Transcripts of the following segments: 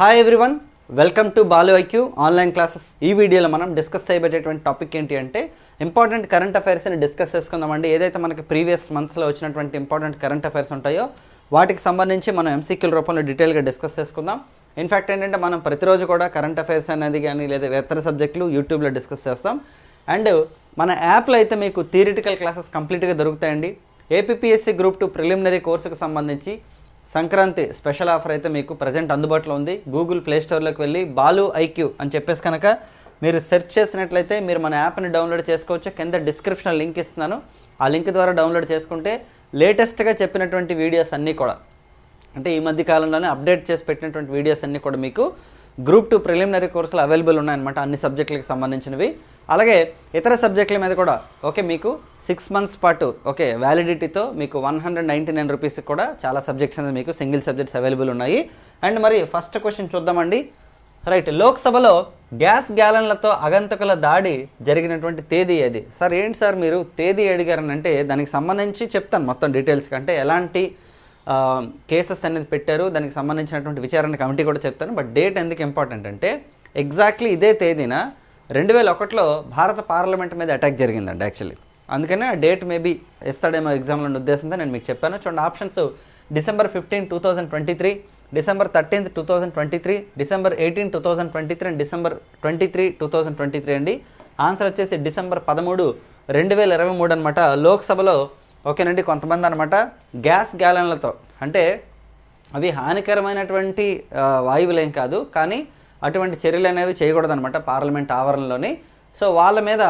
Hi everyone welcome to Balu IQ online classes ఈ వీడియోలో మనం డిస్కస్ చేయబడేటువంటి టాపిక్ ఏంటి అంటే ఇంపార్టెంట్ కరెంట్ అఫైర్స్ని డిస్కస్ చేసుకుందామండి. ఏదైతే మనకి ప్రీవియస్ మంత్స్లో వచ్చినటువంటి ఇంపార్టెంట్ కరెంట్ అఫైర్స్ ఉంటాయో వాటికి సంబంధించి మనం ఎంసీక్యూల రూపంలో డీటెయిల్గా డిస్కస్ చేసుకుందాం. ఇన్ఫ్యాక్ట్ ఏంటంటే మనం ప్రతిరోజు కూడా కరెంట్ అఫైర్స్ అనేది కానీ లేదా ఇతర సబ్జెక్టులు యూట్యూబ్లో డిస్కస్ చేస్తాం. అండ్ మన యాప్లో అయితే మీకు థియరిటికల్ క్లాసెస్ కంప్లీట్గా దొరుకుతాయండి. ఏపీఎస్సీ గ్రూప్ టూ ప్రిలిమినరీ కోర్సుకు సంబంధించి సంక్రాంతి స్పెషల్ ఆఫర్ అయితే మీకు ప్రజెంట్ అందుబాటులో ఉంది. గూగుల్ ప్లే స్టోర్లోకి వెళ్ళి బాలు ఐక్యూ అని చెప్పేసి కనుక మీరు సెర్చ్ చేసినట్లయితే మీరు మన యాప్ని డౌన్లోడ్ చేసుకోవచ్చు. కింద డిస్క్రిప్షన్ లింక్ ఇస్తున్నాను. ఆ లింక్ ద్వారా డౌన్లోడ్ చేసుకుంటే లేటెస్ట్గా చెప్పినటువంటి వీడియోస్ అన్నీ కూడా అంటే ఈ మధ్య కాలంలోనే అప్డేట్ చేసి పెట్టినటువంటి వీడియోస్ అన్నీ కూడా మీకు గ్రూప్ టూ ప్రిలిమినరీ కోర్సులు అవైలబుల్ ఉన్నాయన్నమాట అన్ని సబ్జెక్టులకు సంబంధించినవి. అలాగే ఇతర సబ్జెక్టుల మీద కూడా ఓకే మీకు సిక్స్ మంత్స్ పాటు ఓకే వ్యాలిడిటీతో మీకు వన్ హండ్రెడ్ నైంటీ నైన్ రూపీస్కి కూడా చాలా సబ్జెక్ట్స్ అనేది మీకు సింగిల్ సబ్జెక్ట్స్ అవైలబుల్ ఉన్నాయి. అండ్ మరి ఫస్ట్ క్వశ్చన్ చూద్దామండి. రైట్ లోక్సభలో గ్యాస్ గ్యాలన్లతో అగంతకుల దాడి జరిగినటువంటి తేదీ ఏది? సార్ ఏంటి సార్ మీరు తేదీ అడిగారని అంటే దానికి సంబంధించి చెప్తాను మొత్తం డీటెయిల్స్ కంటే. ఎలాంటి కేసెస్ అనేది పెట్టారు. దానికి సంబంధించినటువంటి విచారణ కమిటీ కూడా చెప్తాను బట్ డేట్ ఎందుకు ఇంపార్టెంట్ అంటే ఎగ్జాక్ట్లీ ఇదే తేదీన రెండు వేల ఒకటిలో భారత పార్లమెంట్ మీద అటాక్ జరిగిందండి యాక్చువల్లీ అందుకనే ఆ డేట్ మేబీ ఇస్తాడేమో ఎగ్జామ్లో ఉద్దేశంతో నేను మీకు చెప్పాను. చూడండి options December fifteen two thousand twenty three December thirteenth two thousand twenty three December eighteen two thousand twenty three and December twenty three two thousand twenty three అండి. ఆన్సర్ వచ్చేసి డిసెంబర్ పదమూడు రెండు వేల ఇరవై మూడు అనమాట లోక్సభలో ఓకేనండి కొంతమంది అనమాట గ్యాస్ గ్యాలన్లతో అంటే అవి హానికరమైనటువంటి వాయువులేం కాదు కానీ అటువంటి చర్యలు అనేవి చేయకూడదు అనమాట పార్లమెంట్ ఆవరణలోని. సో వాళ్ళ మీద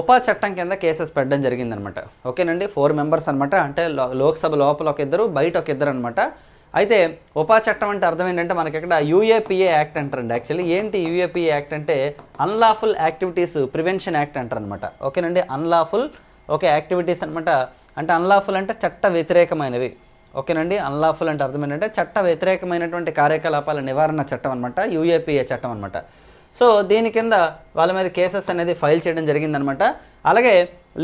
ఉపా చట్టం కింద కేసెస్ పెట్టడం జరిగిందనమాట. ఓకేనండి ఫోర్ మెంబర్స్ అనమాట అంటే లోక్సభ లోపల ఒక ఇద్దరు బయట ఒక ఇద్దరు అనమాట. అయితే ఉపా చట్టం అంటే అర్థం ఏంటంటే మనకి ఇక్కడ యూఏపీఏ యాక్ట్ అంటారండి. యాక్చువల్లీ ఏంటి యూఏపీఏ యాక్ట్ అంటే అన్లాఫుల్ యాక్టివిటీస్ ప్రివెన్షన్ యాక్ట్ అంటారు అనమాట ఓకేనండి అన్లాఫుల్ ఓకే యాక్టివిటీస్ అనమాట అంటే అన్లాఫుల్ అంటే చట్ట వ్యతిరేకమైనవి ఓకేనండి? అన్లాఫుల్ అంటే అర్థం ఏంటంటే చట్ట వ్యతిరేకమైనటువంటి కార్యకలాపాల నివారణ చట్టం అనమాట యూఏపీఏ చట్టం అనమాట సో దీని కింద వాళ్ళ మీద కేసెస్ అనేది ఫైల్ చేయడం జరిగిందనమాట అలాగే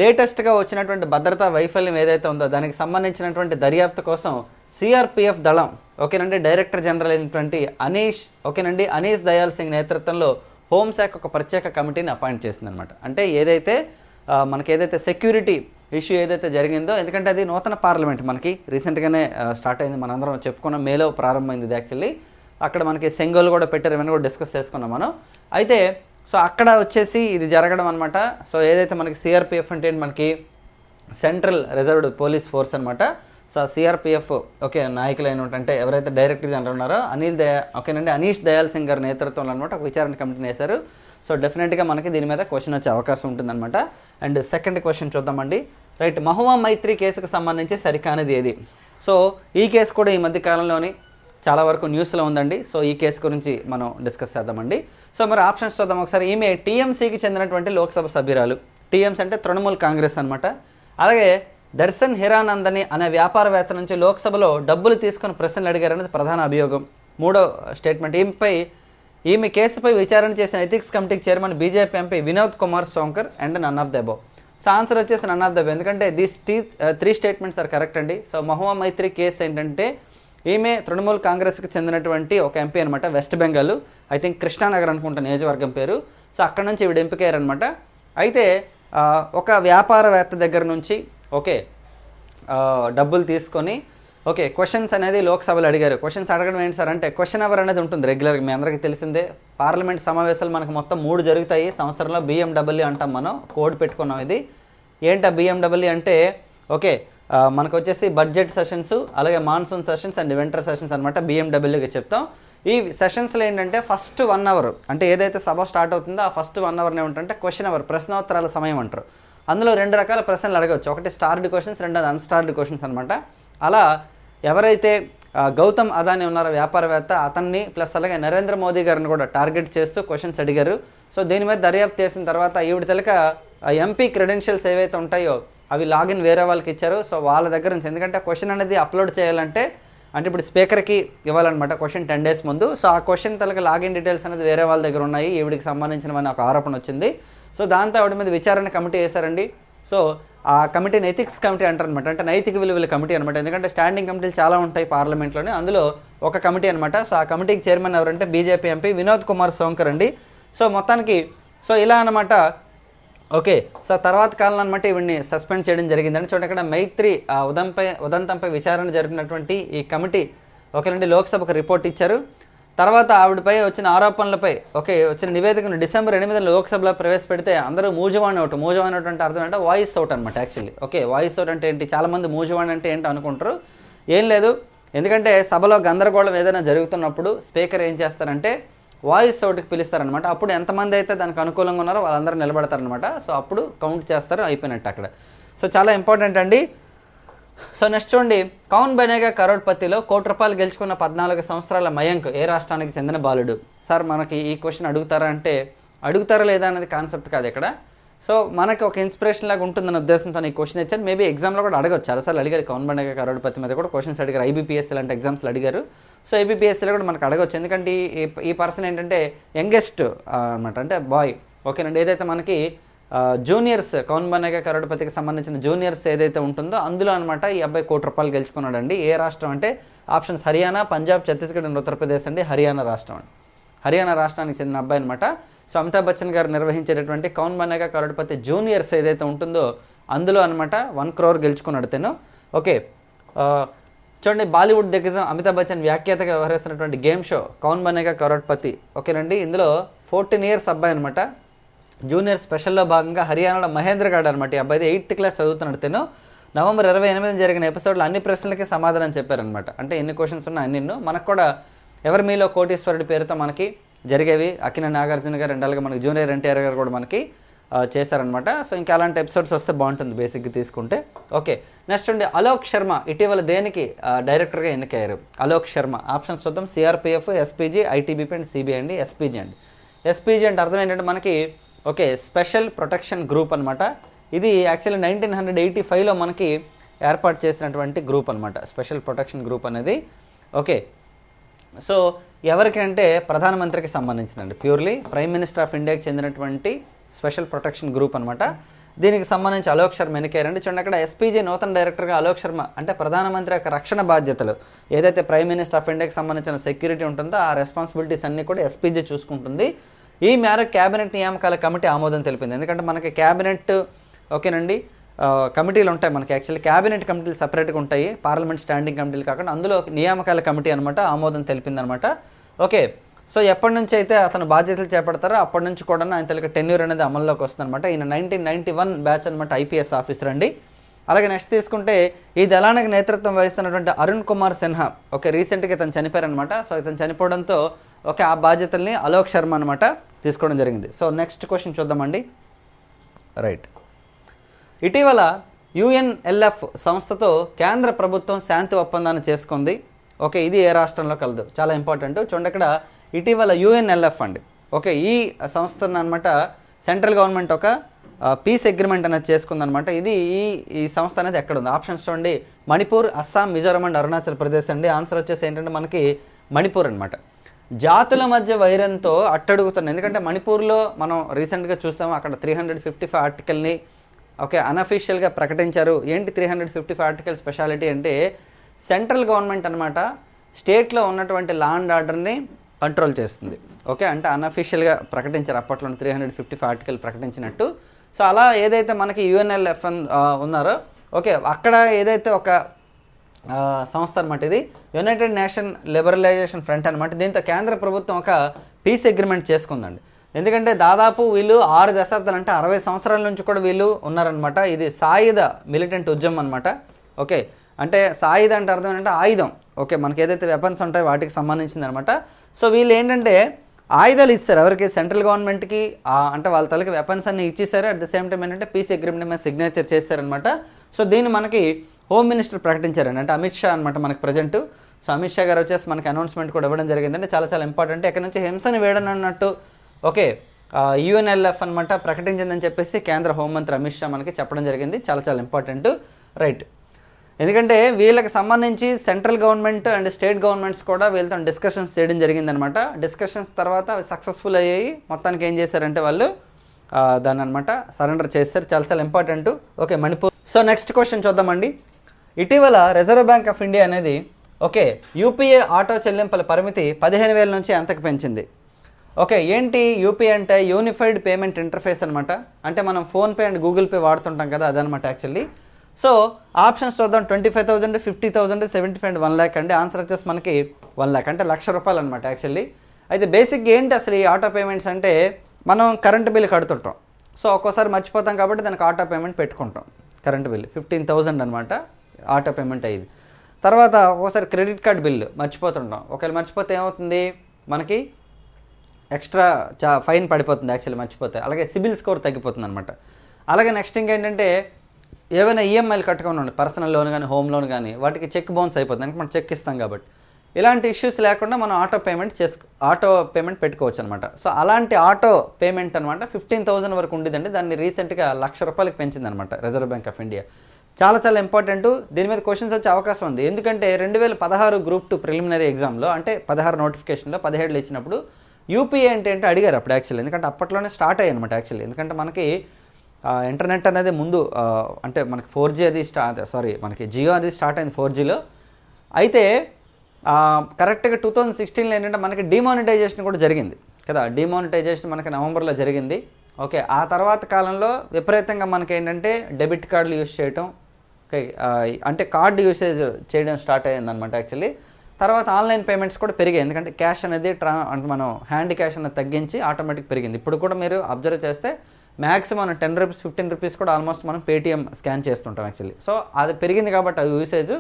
లేటెస్ట్గా వచ్చినటువంటి భద్రతా వైఫల్యం ఏదైతే ఉందో దానికి సంబంధించినటువంటి దర్యాప్తు కోసం సిఆర్పిఎఫ్ దళం ఓకేనండి? డైరెక్టర్ జనరల్ అయినటువంటి అనీష్ ఓకేనండి? అనీష్ దయాల్ సింగ్ నేతృత్వంలో హోంశాఖ ఒక ప్రత్యేక కమిటీని అపాయింట్ చేసిందనమాట అంటే ఏదైతే మనకి ఏదైతే సెక్యూరిటీ ఇష్యూ ఏదైతే జరిగిందో ఎందుకంటే అది నూతన పార్లమెంట్ మనకి. రీసెంట్గానే స్టార్ట్ అయింది మనందరం చెప్పుకున్న మేలో ప్రారంభమైంది ఇది యాక్చువల్లీ. అక్కడ మనకి సెంగోలు కూడా పెట్టారు ఇవన్నీ కూడా డిస్కస్ చేసుకున్నాం మనం. అయితే సో అక్కడ వచ్చేసి ఇది జరగడం అనమాట సో ఏదైతే మనకి సిఆర్పిఎఫ్ అంటే మనకి? సెంట్రల్ రిజర్వ్డ్ పోలీస్ ఫోర్స్ అనమాట సో సిఆర్పిఎఫ్ ఓకే నాయకులైన అంటే ఎవరైతే డైరెక్టర్ జనరల్ ఉన్నారో అనిల్ దయా ఓకేనండి అనీష్ దయాల్ సింగ్ గారి నేతృత్వంలో అనమాట ఒక విచారణ కమిటీని వేశారు సో డెఫినెట్గా మనకి దీని మీద క్వశ్చన్ వచ్చే అవకాశం ఉంటుందన్నమాట. అండ్ సెకండ్ క్వశ్చన్ చూద్దామండి. రైట్ మహువా మైత్రి కేసుకు సంబంధించి సరికానిది ఏది? సో ఈ కేసు కూడా ఈ మధ్యకాలంలోని చాలా వరకు న్యూస్లో ఉందండి. సో ఈ కేసు గురించి మనం డిస్కస్ చేద్దామండి. సో మరి ఆప్షన్స్ చూద్దాం. ఒకసారి ఈమె టీఎంసీకి చెందినటువంటి లోక్సభ సభ్యురాలు. టీఎంసీ అంటే తృణమూల్ కాంగ్రెస్ అనమాట అలాగే దర్శన్ హిరానందని అనే వ్యాపారవేత్త నుంచి లోక్సభలో డబ్బులు తీసుకుని ప్రశ్నలు అడిగారనేది ప్రధాన అభియోగం. మూడో స్టేట్మెంట్ ఈమెపై ఈమె కేసుపై విచారణ చేసిన ఎథిక్స్ కమిటీకి chairman BJP MP Vinod Kumar Sonkar and none of the above. So answer వచ్చేసి నన్ ఆఫ్ ద ఎందుకంటే దీస్ టీ త్రీ స్టేట్మెంట్స్ ఆర్ కరెక్ట్ అండి. సో మహువా మైత్రి కేసు ఏంటంటే ఈమె తృణమూల్ కాంగ్రెస్కి చెందినటువంటి ఒక ఎంపీ అనమాట West Bengal I think Krishnanagar అనుకుంటా నియోజకవర్గం పేరు. సో అక్కడ నుంచి ఈవిడ ఎంపికయ్యారనమాట అయితే uh, ఒక వ్యాపారవేత్త దగ్గర నుంచి ఓకే uh, డబ్బులు తీసుకొని ఓకే క్వశ్చన్స్ అనేది లోక్సభలో అడిగారు. క్వశ్చన్స్ అడగడం ఏంటి సార్ అంటే క్వశ్చన్ అవర్ అనేది ఉంటుంది రెగ్యులర్గా మీ అందరికీ తెలిసిందే పార్లమెంట్ సమావేశాలు మనకు మొత్తం మూడు జరుగుతాయి. సంవత్సరంలో బిఎండబ్ల్యూ అంటాం మనం కోడ్ పెట్టుకున్నాం ఇది. ఏంటా బిఎండబ్ల్యూ అంటే ఓకే మనకు వచ్చేసి బడ్జెట్ సెషన్స్ అలాగే monsoon sessions and winter sessions అనమాట బిఎండబ్ల్యూగా చెప్తాం. ఈ సెషన్స్లో ఏంటంటే ఫస్ట్ వన్ అవర్ అంటే ఏదైతే సభ స్టార్ట్ అవుతుందో ఆ ఫస్ట్ వన్ అవర్ని ఏమంటే క్వశ్చన్ అవర్ ప్రశ్నోత్తరాల సమయం అంటారు. అందులో రెండు రకాల ప్రశ్నలు అడగవచ్చు. ఒకటి స్టార్డ్ క్వశ్చన్స్ రెండోది అన్స్టార్డ్ క్వశ్చన్స్ అనమాట అలా ఎవరైతే గౌతమ్ అదాని ఉన్నారో వ్యాపారవేత్త అతన్ని ప్లస్ అలాగే నరేంద్ర మోదీ గారిని కూడా టార్గెట్ చేస్తూ క్వశ్చన్స్ అడిగారు. సో దీని మీద దర్యాప్తు చేసిన తర్వాత ఈవిడ తెలక ఎంపీ క్రెడెన్షియల్స్ ఏవైతే ఉంటాయో అవి లాగిన్ వేరే వాళ్ళకి ఇచ్చారు. సో వాళ్ళ దగ్గర నుంచి ఎందుకంటే క్వశ్చన్ అనేది అప్లోడ్ చేయాలంటే అంటే ఇప్పుడు స్పీకర్కి ఇవ్వాలన్నమాట క్వశ్చన్ టెన్ డేస్ ముందు. సో ఆ క్వశ్చన్ తలక లాగిన్ డీటెయిల్స్ అనేది వేరే వాళ్ళ దగ్గర ఉన్నాయి. ఈవిడికి సంబంధించిన ఒక ఆరోపణ వచ్చింది. సో దాంతో ఆవిడ మీద విచారణ కమిటీ వేశారండి. సో ఆ కమిటీని ఎథిక్స్ కమిటీ అంటారు అనమాట అంటే నైతిక విలువల కమిటీ అనమాట ఎందుకంటే స్టాండింగ్ కమిటీలు చాలా ఉంటాయి పార్లమెంట్లోనే. అందులో ఒక కమిటీ అనమాట సో ఆ కమిటీకి చైర్మన్ ఎవరంటే బీజేపీ ఎంపీ వినోద్ కుమార్ సోంకర్ అండి. సో మొత్తానికి సో ఇలా అనమాట ఓకే సో తర్వాత కాలం అనమాట ఇవన్నీ సస్పెండ్ చేయడం జరిగిందండి. చూడండి ఇక్కడ మైత్రి ఆ ఉదంపై ఉదంతంపై విచారణ జరిపినటువంటి ఈ కమిటీ ఒకరండి లోక్సభకు రిపోర్ట్ ఇచ్చారు. తర్వాత ఆవిడపై వచ్చిన ఆరోపణలపై ఓకే వచ్చిన నివేదికను డిసెంబర్ ఎనిమిది లోక్సభలో ప్రవేశపెడితే అందరూ మూజవాణి అవుట్ మూజవాణి అవుట్ అంటే అర్థం అంటే వాయిస్ అవుట్ అనమాట యాక్చువల్లీ. ఓకే వాయిస్ అవుట్ అంటే ఏంటి? చాలామంది మూజవాణి అంటే ఏంటి అనుకుంటారు. ఏం లేదు. ఎందుకంటే సభలో గందరగోళం ఏదైనా జరుగుతున్నప్పుడు స్పీకర్ ఏం చేస్తారంటే వాయిస్ అవుట్కి పిలుస్తారనమాట అప్పుడు ఎంతమంది అయితే దానికి అనుకూలంగా ఉన్నారో వాళ్ళందరూ నిలబడతారనమాట సో అప్పుడు కౌంట్ చేస్తారు అయిపోయినట్టు అక్కడ. సో చాలా ఇంపార్టెంట్ అండి. సో నెక్స్ట్ చూడండి కౌన్ బనేగా కరోడ్పతిలో కోటి రూపాయలు గెలుచుకున్న పద్నాలుగు సంవత్సరాల మయంక్ ఏ రాష్ట్రానికి చెందిన బాలుడు? సార్ మనకి ఈ క్వశ్చన్ అడుగుతారా అంటే అడుగుతారా లేదా అనేది కాన్సెప్ట్ కాదు ఇక్కడ. సో మనకి ఒక ఇన్స్పిరేషన్ లాగా ఉంటుందన్న ఉద్దేశంతో ఈ క్వశ్చన్ ఇచ్చాను. మేబీ ఎగ్జామ్లో కూడా అడగచ్చు. చాలాసార్లు అడిగారు కౌన్ బండగ కరోడ్పతి మీద కూడా క్వశ్చన్స్ అడిగారు. ఐబీపీఎస్ లాంటి ఎగ్జామ్స్లో అడిగారు. సో ఐబీపీఎస్సీలో కూడా మనకు అడగచ్చు. ఎందుకంటే ఈ ఈ పర్సన్ ఏంటంటే యంగెస్ట్ అనమాట అంటే బాయ్ ఓకేనండి. ఏదైతే మనకి జూనియర్స్ కౌన్ బనేగా కరోడపతికి సంబంధించిన జూనియర్స్ ఏదైతే ఉంటుందో అందులో అనమాట ఈ అబ్బాయి కోటి రూపాయలు గెలుచుకున్నాడండి. ఏ రాష్ట్రం అంటే ఆప్షన్స్ హర్యానా పంజాబ్ ఛత్తీస్గఢ్ అండ్ ఉత్తరప్రదేశ్ అండి. హర్యానా రాష్ట్రం అండి. హర్యానా రాష్ట్రానికి చెందిన అబ్బాయి అనమాట సో అమితాబ్ బచ్చన్ గారు నిర్వహించేటటువంటి కౌన్ బనేగా కరోడపతి జూనియర్స్ ఏదైతే ఉంటుందో అందులో అనమాట వన్ క్రోర్ గెలుచుకున్నాడు తను. ఓకే చూడండి బాలీవుడ్ దిగ్గజం అమితాబ్ బచ్చన్ వ్యాఖ్యాతగా వ్యవహరిస్తున్నటువంటి గేమ్ షో కౌన్ బనేగా కరోడ్పతి. ఓకేనండి ఇందులో ఫోర్టీన్ ఇయర్స్ అబ్బాయి అనమాట జూనియర్ స్పెషల్లో భాగంగా హర్యానాలో మహేంద్రగఢ్ అనమాట. ఈ అబ్బాయి ఎయిత్ క్లాస్ చదువుతున్నాడు తను. నవంబర్ ఇరవై ఎనిమిది జరిగిన ఎపిసోడ్లో అన్ని ప్రశ్నలకి సమాధానం చెప్పారనమాట. అంటే ఎన్ని క్వశ్చన్స్ ఉన్నా అన్నిన్ను మనకు కూడా ఎవరి మీలో కోటీశ్వరుడి పేరుతో మనకి జరిగేవి అకిన నాగార్జున గారు అలాగే మనకి జూనియర్ ఎన్టీఆర్ గారు కూడా మనకి చేశారనమాట. సో ఇంకా అలాంటి ఎపిసోడ్స్ వస్తే బాగుంటుంది బేసిక్గా తీసుకుంటే. ఓకే నెక్స్ట్ ఉండి అలోక్ శర్మ. ఇటీవల దేనికి డైరెక్టర్గా ఎన్నికయ్యారు? అలోక్ శర్మ. ఆప్షన్స్ చూద్దాం. CRPF SPG ITBP and CBI అండి ఎస్పీజీ అండి ఎస్పీజీ అంటే అర్థం ఏంటంటే మనకి ఓకే స్పెషల్ ప్రొటెక్షన్ గ్రూప్ అనమాట ఇది యాక్చువల్లీ నైన్టీన్ హండ్రెడ్ ఎయిటీ ఫైవ్లో మనకి ఏర్పాటు చేసినటువంటి గ్రూప్ అనమాట స్పెషల్ ప్రొటెక్షన్ గ్రూప్ అనేది. ఓకే సో ఎవరికంటే ప్రధానమంత్రికి సంబంధించిందండి ప్యూర్లీ ప్రైమ్ మినిస్టర్ ఆఫ్ ఇండియాకి చెందినటువంటి స్పెషల్ ప్రొటెక్షన్ గ్రూప్ అనమాట దీనికి సంబంధించి అలోక్ శర్మ ఎన్నికయ్యారండి చూడండి అక్కడ ఎస్పీజీ నూతన డైరెక్టర్గా అలోక్ శర్మ అంటే ప్రధానమంత్రి యొక్క రక్షణ బాధ్యతలు ఏదైతే ప్రైమ్ మినిస్టర్ ఆఫ్ ఇండియాకి సంబంధించిన సెక్యూరిటీ ఉంటుందో ఆ రెస్పాన్సిబిలిటీస్ అన్నీ కూడా ఎస్పీజీ చూసుకుంటుంది. ఈ మేరకు కేబినెట్ నియామకాల కమిటీ ఆమోదం తెలిపింది. ఎందుకంటే మనకి కేబినెట్ ఓకేనండి కమిటీలు ఉంటాయి మనకి. యాక్చువల్లీ క్యాబినెట్ కమిటీలు సపరేట్గా ఉంటాయి పార్లమెంట్ స్టాండింగ్ కమిటీలు కాకుండా అందులో నియామకాల కమిటీ అనమాట ఆమోదం తెలిపిందనమాట ఓకే సో ఎప్పటి నుంచి అయితే అతను బాధ్యతలు చేపడతారో అప్పటి నుంచి కూడా ఆయన తెలియక టెన్యూర్ అనేది అమల్లోకి వస్తుందన్నమాట. ఈయన నైన్టీన్ నైన్టీ వన్ బ్యాచ్ అనమాట ఐపీఎస్ ఆఫీసర్ అండి. అలాగే నెక్స్ట్ తీసుకుంటే ఈ దళానికి నేతృత్వం వహిస్తున్నటువంటి అరుణ్ కుమార్ సిన్హా ఓకే రీసెంట్గా ఇతను చనిపోయారనమాట సో ఇతను చనిపోవడంతో ఓకే ఆ బాధ్యతల్ని అలోక్ శర్మ అనమాట తీసుకోవడం జరిగింది. సో నెక్స్ట్ క్వశ్చన్ చూద్దామండి. రైట్ ఇటీవల యుఎన్ఎల్ఎఫ్ సంస్థతో కేంద్ర ప్రభుత్వం శాంతి ఒప్పందాన్ని చేసుకుంది. ఓకే ఇది ఏ రాష్ట్రంలో కలదు. చాలా ఇంపార్టెంట్ చూడండి ఇక్కడ ఇటీవల యుఎన్ఎల్ఎఫ్ అండి. ఓకే ఈ సంస్థను అనమాట సెంట్రల్ గవర్నమెంట్ ఒక పీస్ అగ్రిమెంట్ అనేది చేసుకుందనమాట ఇది ఈ ఈ సంస్థ అనేది ఎక్కడ ఉంది? ఆప్షన్స్ చూడండి. మణిపూర్ అస్సాం మిజోరాం అండ్ అరుణాచల్ ప్రదేశ్ అండి. ఆన్సర్ వచ్చేసి ఏంటంటే మనకి మణిపూర్ అనమాట జాతుల మధ్య వైరంతో అట్టడుగుతుంది ఎందుకంటే మణిపూర్లో మనం రీసెంట్గా చూసాం అక్కడ త్రీ హండ్రెడ్ ఫిఫ్టీ ఫైవ్ ఆర్టికల్ని ఓకే అన్అఫీషియల్గా ప్రకటించారు. ఏంటి three hundred fifty five article speciality అంటే సెంట్రల్ గవర్నమెంట్ అనమాట స్టేట్లో ఉన్నటువంటి లా అండ్ ఆర్డర్ని కంట్రోల్ చేస్తుంది. ఓకే అంటే అన్అఫీషియల్గా ప్రకటించారు. అప్పట్లో three hundred fifty five article ప్రకటించినట్టు. So అలా ఏదైతే మనకి యుఎన్ఎల్ఎఫ్ఎన్ ఉన్నారో ఓకే అక్కడ ఏదైతే ఒక సంస్థ అనమాట ఇది. యునైటెడ్ నేషన్ లిబరలైజేషన్ ఫ్రంట్ అనమాట దీంతో కేంద్ర ప్రభుత్వం ఒక పీస్ అగ్రిమెంట్ చేసుకుందండి. ఎందుకంటే దాదాపు వీళ్ళు ఆరు దశాబ్దాలు అంటే అరవై సంవత్సరాల నుంచి కూడా వీళ్ళు ఉన్నారనమాట ఇది సాయుధ మిలిటెంట్ ఉద్యమం అనమాట ఓకే. అంటే సాయుధ అంటే అర్థం ఏంటంటే ఆయుధం. ఓకే. మనకి ఏదైతే వెపన్స్ ఉంటాయో వాటికి సంబంధించింది అనమాట సో వీళ్ళు ఏంటంటే ఆయుధాలు ఇచ్చారు. ఎవరికి? సెంట్రల్ గవర్నమెంట్కి అంటే వాళ్ళ తలకి వెపన్స్ అన్ని ఇచ్చేసారు అట్ ద సేమ్ టైం ఏంటంటే పీస్ అగ్రిమెంట్ మీద సిగ్నేచర్ చేశారనమాట సో దీన్ని మనకి హోమ్ మినిస్టర్ ప్రకటించారండి. అంటే అమిత్ షా అనమాట మనకు ప్రజెంట్ సో అమిత్ షా గారు వచ్చేసి మనకి అనౌన్స్మెంట్ కూడా ఇవ్వడం జరిగిందంటే చాలా చాలా ఇంపార్టెంట్ ఇక్కడ నుంచి హింసని అన్నట్టు. ఓకే యుఎన్ఎల్ఎఫ్ అనమాట ప్రకటించిందని చెప్పేసి కేంద్ర హోంమంత్రి అమిత్ షా మనకి చెప్పడం జరిగింది. చాలా చాలా ఇంపార్టెంట్ రైట్ ఎందుకంటే వీళ్ళకి సంబంధించి central government and state governments కూడా వీళ్ళతో డిస్కషన్స్ చేయడం జరిగిందనమాట డిస్కషన్స్ తర్వాత అవి సక్సెస్ఫుల్ అయ్యాయి. మొత్తానికి ఏం చేశారంటే వాళ్ళు దాన్ని అనమాట సరెండర్ చేస్తారు చాలా చాలా important okay Manipur. So next question చూద్దామండి. ఇటీవల రిజర్వ్ బ్యాంక్ ఆఫ్ ఇండియా అనేది ఓకే యూపీఏ ఆటో చెల్లింపుల పరిమితి పదిహేను వేల నుంచి ఎంతకు పెంచింది. ఓకే ఏంటి యూపీ అంటే యూనిఫైడ్ పేమెంట్ ఇంటర్ఫేస్ అనమాట అంటే మనం ఫోన్పే అండ్ గూగుల్ పే వాడుతుంటాం కదా అదనమాట యాక్చువల్లీ. సో ఆప్షన్స్ చూద్దాం. Twenty five thousand fifty thousand seventy five one lakh అండి. ఆన్సర్ వచ్చేసి మనకి వన్ ల్యాక్ అంటే లక్ష రూపాయలు అనమాట యాక్చువల్లీ. అయితే బేసిక్గా ఏంటి అసలు ఈ ఆటో పేమెంట్స్ అంటే మనం కరెంట్ బిల్ కడుతుంటాం. సో ఒక్కోసారి మర్చిపోతాం కాబట్టి దానికి ఆటో పేమెంట్ పెట్టుకుంటాం. కరెంట్ బిల్ ఫిఫ్టీన్ థౌసండ్ అనమాట ఆటో పేమెంట్ అయ్యింది. తర్వాత ఒకసారి క్రెడిట్ కార్డ్ బిల్లు మర్చిపోతుంటాం. ఒకవేళ మర్చిపోతే ఏమవుతుంది? మనకి ఎక్స్ట్రా చా ఫైన్ పడిపోతుంది యాక్చువల్లీ మర్చిపోతే. అలాగే సిబిల్ స్కోర్ తగ్గిపోతుంది అనమాట అలాగే నెక్స్ట్ ఇంకేంటంటే ఏవైనా ఈఎంఐలు కట్టుకొని ఉండండి. పర్సనల్ లోన్ కానీ హోమ్ లోన్ కానీ వాటికి చెక్ బౌన్స్ అయిపోతుంది. అంటే మనం చెక్ ఇస్తాం కాబట్టి. ఇలాంటి ఇష్యూస్ లేకుండా మనం ఆటో పేమెంట్ చేసుకో ఆటో పేమెంట్ పెట్టుకోవచ్చు అనమాట సో అలాంటి ఆటో పేమెంట్ అనమాట ఫిఫ్టీన్ థౌసండ్ వరకు ఉండేదండి. దాన్ని రీసెంట్గా లక్ష రూపాయలకి పెంచింది అనమాట రిజర్వ్ బ్యాంక్ ఆఫ్ ఇండియా. చాలా చాలా ఇంపార్టెంట్ దీని మీద క్వశ్చన్స్ వచ్చే అవకాశం ఉంది. ఎందుకంటే రెండు వేల పదహారు గ్రూప్ టూ ప్రిలిమినరీ ఎగ్జామ్లో అంటే పదహారు నోటిఫికేషన్లో పదిహేడులో ఇచ్చినప్పుడు యూపీఏ అంటే ఏంటో అడిగారు అప్పుడు యాక్చువల్లీ ఎందుకంటే అప్పట్లోనే స్టార్ట్ అయ్యాయి అనమాట యాక్చువల్లీ ఎందుకంటే మనకి ఇంటర్నెట్ అనేది ముందు అంటే మనకి ఫోర్ జీ అది స్టార్ట్ సారీ మనకి జియో అది స్టార్ట్ అయింది ఫోర్ జీలో అయితే కరెక్ట్గా టూ థౌజండ్ సిక్స్టీన్లో ఏంటంటే మనకి డిమానిటైజేషన్ కూడా జరిగింది. కదా డిమానిటైజేషన్ మనకి నవంబర్లో జరిగింది. ఓకే ఆ తర్వాత కాలంలో విపరీతంగా మనకి ఏంటంటే డెబిట్ కార్డులు యూస్ చేయటం ఓకే అంటే కార్డు యూసేజ్ చేయడం స్టార్ట్ అయ్యిందనమాట యాక్చువల్లీ తర్వాత ఆన్లైన్ పేమెంట్స్ కూడా పెరిగాయి. ఎందుకంటే క్యాష్ అనేది ట్రా అంటే మనం హ్యాండ్ క్యాష్ అనేది తగ్గించి ఆటోమేటిక్ పెరిగింది. ఇప్పుడు కూడా మీరు అబ్జర్వ్ చేస్తే maximum ten rupees fifteen rupees కూడా ఆల్మోస్ట్ మనం పేటీఎం స్కాన్ చేస్తుంటాం యాక్చువల్లీ సో అది పెరిగింది కాబట్టి ఆ యూసేజ్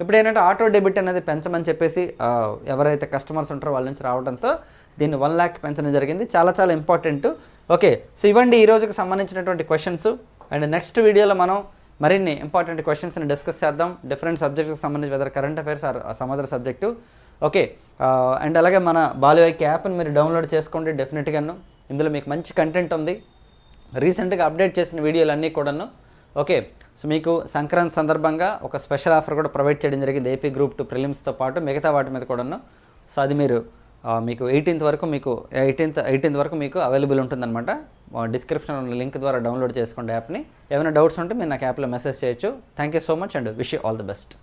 ఇప్పుడు ఏంటంటే ఆటో డెబిట్ అనేది పెంచమని చెప్పేసి ఎవరైతే కస్టమర్స్ ఉంటారో వాళ్ళ నుంచి రావడంతో దీన్ని వన్ ల్యాక్ పెంచడం జరిగింది. చాలా చాలా ఇంపార్టెంట్ ఓకే సో ఇవ్వండి ఈ రోజుకి సంబంధించినటువంటి క్వశ్చన్స్ అండ్ నెక్స్ట్ వీడియోలో మనం మరిన్ని ఇంపార్టెంట్ క్వశ్చన్స్ని డిస్కస్ చేద్దాం. డిఫరెంట్ సబ్జెక్ట్కి సంబంధించి whether current affairs or some subject okay and అలాగే మన బాలువైకి యాప్ని మీరు డౌన్లోడ్ చేసుకోండి డెఫినెట్గాను ఇందులో మీకు మంచి కంటెంట్ ఉంది. రీసెంట్గా అప్డేట్ చేసిన వీడియోలు అన్నీ కూడాను. ఓకే సో మీకు సంక్రాంతి సందర్భంగా ఒక స్పెషల్ ఆఫర్ కూడా ప్రొవైడ్ చేయడం జరిగింది. ఏపీ గ్రూప్ టూ ప్రిలిమ్స్తో పాటు మిగతా వాటి మీద కూడాను. సో అది మీరు మీకు ఎయిటీన్త్ వరకు మీకు ఎయిటీన్త్ ఎయిటీన్త్ వరకు మీకు అవైలబుల్ ఉంటుందన్నమాట. డిస్క్రిప్షన్ లింక్ ద్వారా డౌన్లోడ్ చేసుకోండి యాప్ని ఏమైనా డౌట్స్ ఉంటే మీరు నాకు యాప్లో మెసేజ్ చేయొచ్చు. Thank you so much and wish you all the best